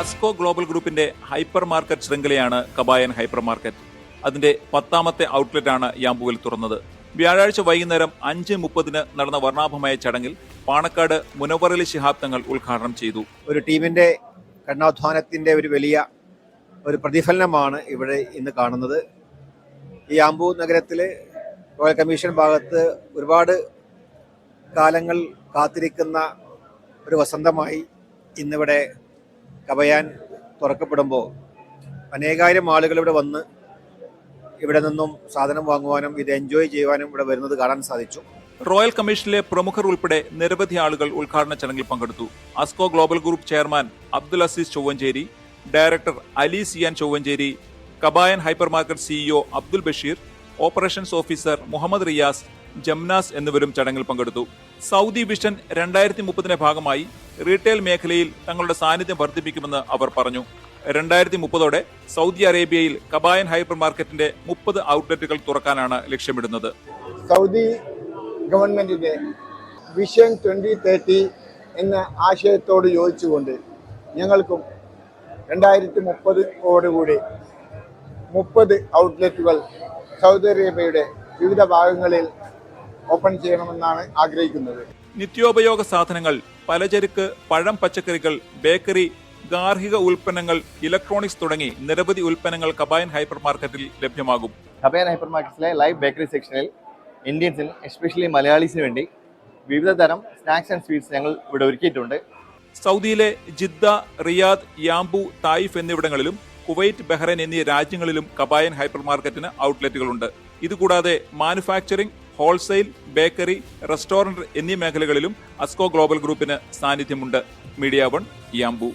Speaker 2: വാസ്കോ ഗ്ലോബൽ ഗ്രൂപ്പിന്റെ ഹൈപ്പർ മാർക്കറ്റ് ശൃംഖലയാണ് കബായൻ ഹൈപ്പർ മാർക്കറ്റ് അതിന്റെ പത്താമത്തെ ഔട്ട്ലെറ്റാണ് യാമ്പുവിൽ തുറന്നത് വ്യാഴാഴ്ച വൈകുന്നേരം അഞ്ച് മുപ്പതിന് നടന്ന വർണ്ണാഭമായ ചടങ്ങിൽ പാണക്കാട് മുനവറലി ശിഹാബ് തങ്ങൾ ഉദ്ഘാടനം ചെയ്തു ഒരു ടീമിന്റെ കണ്ണാധ്വാനത്തിന്റെ ഒരു വലിയ ഒരു പ്രതിഫലനമാണ് ഇവിടെ ഇന്ന് കാണുന്നത് ഈ ആമ്പൂ നഗരത്തിൽ റോയൽ കമ്മീഷൻ ഭാഗത്ത് ഒരുപാട് കാലങ്ങൾ കാത്തിരിക്കുന്ന ഒരു വസന്തമായി ഇന്നിവിടെ കവയാൻ തുറക്കപ്പെടുമ്പോൾ അനേകായിരം ആളുകൾ ഇവിടെ വന്ന് ഇവിടെ നിന്നും സാധനം വാങ്ങുവാനും ഇത് എൻജോയ് ചെയ്യുവാനും ഇവിടെ വരുന്നത് കാണാൻ സാധിച്ചു റോയൽ കമ്മീഷനിലെ പ്രമുഖർ ഉൾപ്പെടെ നിരവധി ആളുകൾ ഉദ്ഘാടന ചടങ്ങിൽ പങ്കെടുത്തു Asco global group chairman Abdul Aziz Chovvancheri director Ali Siyan Chovvancheri Kabayan hypermarket CEO Abdul Basheer operations officer Muhammad Riyas Jamnas എന്നിവരും ചടങ്ങിൽ പങ്കെടുത്തു സൗദി വിഷൻ രണ്ടായിരത്തി മുപ്പതിന്റെ ഭാഗമായി റീറ്റെയിൽ മേഖലയിൽ തങ്ങളുടെ സാന്നിധ്യം വർദ്ധിപ്പിക്കുമെന്ന് അവർ പറഞ്ഞു രണ്ടായിരത്തി മുപ്പതോടെ സൗദി അറേബ്യയിൽ കബായൻ ഹൈപ്പർ മാർക്കറ്റിന്റെ മുപ്പത് ഔട്ട്ലെറ്റുകൾ തുറക്കാനാണ് ലക്ഷ്യമിടുന്നത് സൗദി ഗവൺമെന്റിന്റെ വിഷൻ ട്വന്റി തേർട്ടി എന്ന ആശയത്തോട് യോജിച്ചുകൊണ്ട് ഞങ്ങൾക്കും രണ്ടായിരത്തി മുപ്പതോടുകൂടി മുപ്പത് ഔട്ട്ലെറ്റുകൾ സൗദി അറേബ്യയുടെ വിവിധ ഭാഗങ്ങളിൽ ഓപ്പൺ ചെയ്യണമെന്നാണ് ആഗ്രഹിക്കുന്നത് നിത്യോപയോഗ സാധനങ്ങൾ പലചരക്ക് പഴം പച്ചക്കറികൾ ബേക്കറി ഗാർഹിക ഉൽപ്പന്നങ്ങൾ ഇലക്ട്രോണിക്സ് തുടങ്ങി നിരവധി ഉൽപ്പന്നങ്ങൾ കബായൻ ഹൈപ്പർ മാർക്കറ്റിൽ ലഭ്യമാകും കബായൻ ഹൈപ്പർ മാർക്കറ്റിലെ ലൈവ് ബേക്കറി സെക്ഷനിൽ ഇന്ത്യൻസിന് എസ്പെഷ്യലി മലയാളീസിന് വേണ്ടി വിവിധ തരം സ്നാക്സ് ആൻഡ് സ്വീറ്റ്സ് ഞങ്ങൾ ഇവിടെ ഒരുക്കിയിട്ടുണ്ട് സൗദിയിലെ ജിദ്ദ റിയാദ് യാംബു തായിഫ് എന്നിവിടങ്ങളിലും കുവൈറ്റ് ബഹ്റൈൻ എന്നീ രാജ്യങ്ങളിലും കബായൻ ഹൈപ്പർ മാർക്കറ്റിന് ഔട്ട്ലെറ്റുകളുണ്ട് ഇതുകൂടാതെ മാനുഫാക്ചറിംഗ് ഹോൾസെയിൽ ബേക്കറി റെസ്റ്റോറന്റ് എന്നീ മേഖലകളിലും അസ്കോ ഗ്ലോബൽ ഗ്രൂപ്പിന് സാന്നിധ്യമുണ്ട് മീഡിയ വൺ യാംബു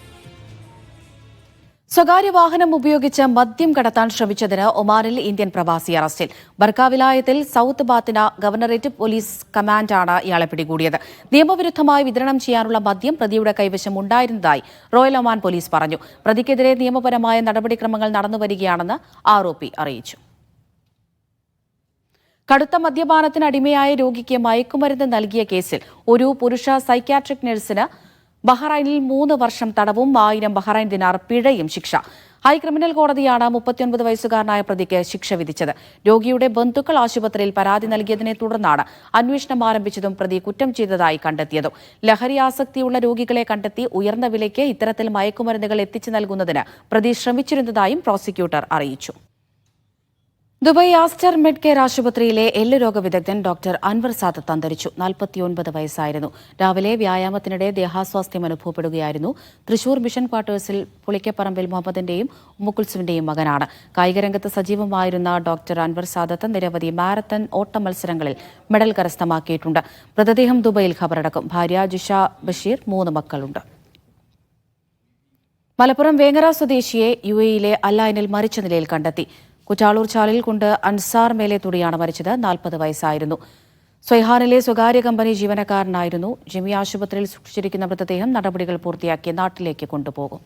Speaker 2: സ്വകാര്യ വാഹനം ഉപയോഗിച്ച് മദ്യം കടത്താൻ ശ്രമിച്ചതിന് ഒമാനിൽ ഇന്ത്യൻ പ്രവാസി അറസ്റ്റിൽ ബർക്കാവിലായത്തിൽ സൌത്ത് ബാത്തിന ഗവർണറേറ്റ് പോലീസ് കമാൻഡാണ് ഇയാളെ പിടികൂടിയത് നിയമവിരുദ്ധമായി വിതരണം ചെയ്യാനുള്ള മദ്യം പ്രതിയുടെ കൈവശം ഉണ്ടായിരുന്നതായി റോയൽ ഒമാൻ പോലീസ് പറഞ്ഞു പ്രതിക്കെതിരെ നിയമപരമായ നടപടിക്രമങ്ങൾ നടന്നുവരികയാണെന്ന് ആരോപി അറിയിച്ചു കടുത്ത മദ്യപാനത്തിന് അടിമയായ രോഗിക്ക് മയക്കുമരുന്ന് നൽകിയ കേസിൽ ഒരു പുരുഷ സൈക്യാട്രിക് നഴ്സിന് ബഹ്റൈനിൽ മൂന്ന് വർഷം തടവും ആയിരം ബഹ്റൈൻ ദിനാർ പിഴയും ശിക്ഷ ഹൈ ക്രിമിനൽ കോടതിയാണ് മുപ്പത്തിയൊൻപത് വയസ്സുകാരനായ പ്രതിക്ക് ശിക്ഷ വിധിച്ചത് രോഗിയുടെ ബന്ധുക്കൾ ആശുപത്രിയിൽ പരാതി നൽകിയതിനെ തുടർന്നാണ് അന്വേഷണം ആരംഭിച്ചതും പ്രതി കുറ്റം ചെയ്തതായി കണ്ടെത്തിയതും ലഹരി ആസക്തിയുള്ള രോഗികളെ കണ്ടെത്തി ഉയർന്ന വിലയ്ക്ക് ഇത്തരത്തിൽ മയക്കുമരുന്നുകൾ എത്തിച്ചു നൽകുന്നതിന് പ്രതി ശ്രമിച്ചിരുന്നതായും പ്രോസിക്യൂട്ടർ അറിയിച്ചു ദുബായ് ആസ്റ്റർ മെഡ് കെയർ ആശുപത്രിയിലെ എല്ല് രോഗവിദഗ്ധൻ ഡോക്ടർ അൻവർ സാദത്ത് അന്തരിച്ചു നാൽപ്പത്തിയൊൻപത് വയസ്സായിരുന്നു രാവിലെ വ്യായാമത്തിനിടെ ദേഹാസ്വാസ്ഥ്യം അനുഭവപ്പെടുകയായിരുന്നു തൃശൂർ മിഷൻ ക്വാർട്ടേഴ്സിൽ പുളിക്കപ്പറമ്പിൽ മുഹമ്മദിന്റെയും ഉമ്മുക്കുൽസുവിന്റെയും മകനാണ് കായികരംഗത്ത് സജീവമായിരുന്ന ഡോക്ടർ അൻവർ സാദത്ത് നിരവധി മാരത്തൺ ഓട്ട മത്സരങ്ങളിൽ മെഡൽ കരസ്ഥമാക്കിയിട്ടുണ്ട് മൃതദേഹം ദുബൈയിൽ ഖബറടക്കും ഭാര്യ ജിഷ ബഷീർ മൂന്ന് മക്കളുണ്ട് മലപ്പുറം വേങ്ങറ സ്വദേശിയെ യു എയിലെ അല്ലായനിൽ മരിച്ച നിലയിൽ കണ്ടെത്തി കുറ്റാളൂർ ചാലിൽ കൊണ്ട് അൻസാർ മേലെ തുടിയാണ് മരിച്ചത് നാൽപ്പത് വയസ്സായിരുന്നു സ്വൈഹാനിലെ സ്വകാര്യ കമ്പനി ജീവനക്കാരനായിരുന്നു ജിമി ആശുപത്രിയിൽ സൂക്ഷിച്ചിരിക്കുന്ന മൃതദേഹം നടപടികൾ പൂർത്തിയാക്കി നാട്ടിലേക്ക് കൊണ്ടുപോകും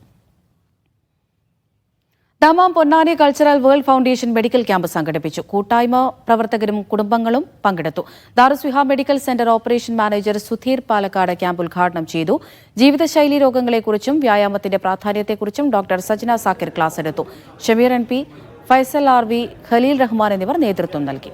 Speaker 2: Dammam Ponnani cultural world foundation medical camp സംഘടിപ്പിച്ചു കൂട്ടായ്മ പ്രവർത്തകരും കുടുംബങ്ങളും പങ്കെടുത്തു Darussiha medical centre operation manager Sudheer Palakkad camp ഉദ്ഘാടനം ചെയ്തു ജീവിതശൈലി രോഗങ്ങളെക്കുറിച്ചും വ്യായാമത്തിന്റെ പ്രാധാന്യത്തെക്കുറിച്ചും ഡോക്ടർ സജ്ന സാക്കിർ ക്ലാസ് എടുത്തു Shameer M P Faisal R V Khaleel Rahman എന്നിവർ നേതൃത്വം നൽകി